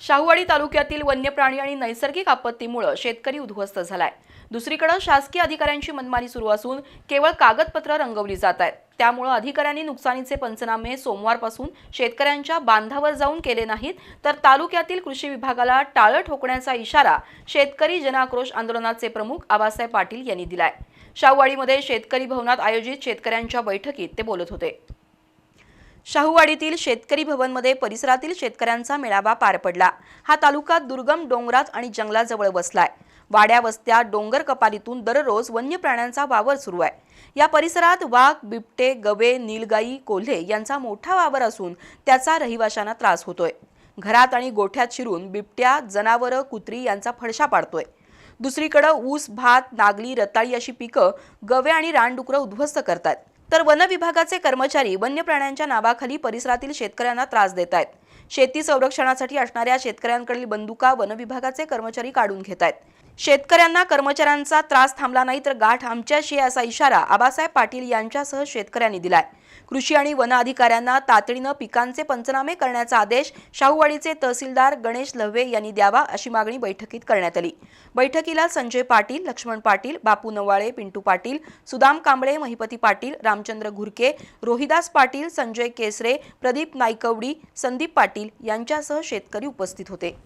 शाहूवाडी तालुक्यातील वन्य प्राणी आणि नैसर्गिक आपत्तीमुळे शेतकरी उद्ध्वस्त झालाय. दुसरीकडे शासकीय अधिकाऱ्यांची मनमानी सुरू असून केवळ कागदपत्र रंगवली जात आहेत. त्यामुळे अधिकाऱ्यांनी नुकसानीचे पंचनामे सोमवारपासून शेतकऱ्यांच्या बांधावर जाऊन केले नाहीत तर तालुक्यातील कृषी विभागाला टाळं ठोकण्याचा इशारा शेतकरी जनाक्रोश आंदोलनाचे प्रमुख आबासाहेब पाटील यांनी दिलाय. शाहूवाडीमध्ये शेतकरी भवनात आयोजित शेतकऱ्यांच्या बैठकीत ते बोलत होते. शाहूवाडीतील शेतकरी भवनमध्ये परिसरातील शेतकऱ्यांचा मेळावा पार पडला. हा तालुका दुर्गम डोंगरात आणि जंगलाजवळ बसलाय वाड्या वस्त्या डोंगर कपालीतून दररोज वन्य प्राण्यांचा वावर सुरू आहे. या परिसरात वाघ बिबटे गवे नीलगाई कोल्हे यांचा मोठा वावर असून त्याचा रहिवाशांना त्रास होतोय. घरात आणि गोठ्यात शिरून बिबट्या जनावरं कुत्री यांचा फडशा पाडतोय. दुसरीकडे ऊस भात नागली रताळी अशी पिकं गवे आणि रानडुकरं उद्ध्वस्त करतात. तर वन विभागाचे कर्मचारी वन्य प्राण्यांच्या नावाखाली परिसरातील शेतकऱ्यांना त्रास देत आहेत. शेती संरक्षणासाठी असणाऱ्या शेतकऱ्यांकडील बंदुका वन विभागाचे कर्मचारी काढून घेत आहेत. शेतकऱ्यांना कर्मचाऱ्यांचा त्रास थांबला नाही तर गाठ आमच्याशी असा इशारा आबासाहेब पाटील यांच्यासह शेतकऱ्यांनी दिलाय. कृषी आणि वन अधिकाऱ्यांना तातडीनं पिकांचे पंचनामे करण्याचा आदेश शाहूवाडीचे तहसीलदार गणेश लव्हे यांनी द्यावा अशी मागणी बैठकीत करण्यात आली. बैठकीला संजय पाटील लक्ष्मण पाटील बापू नवाळे पिंटू पाटील सुदाम कांबळे महिपती पाटील रामचंद्र घुरके रोहिदास पाटील संजय केसरे प्रदीप नाईकवडी संदीप पाटील यांच्यासह शेतकरी उपस्थित होते.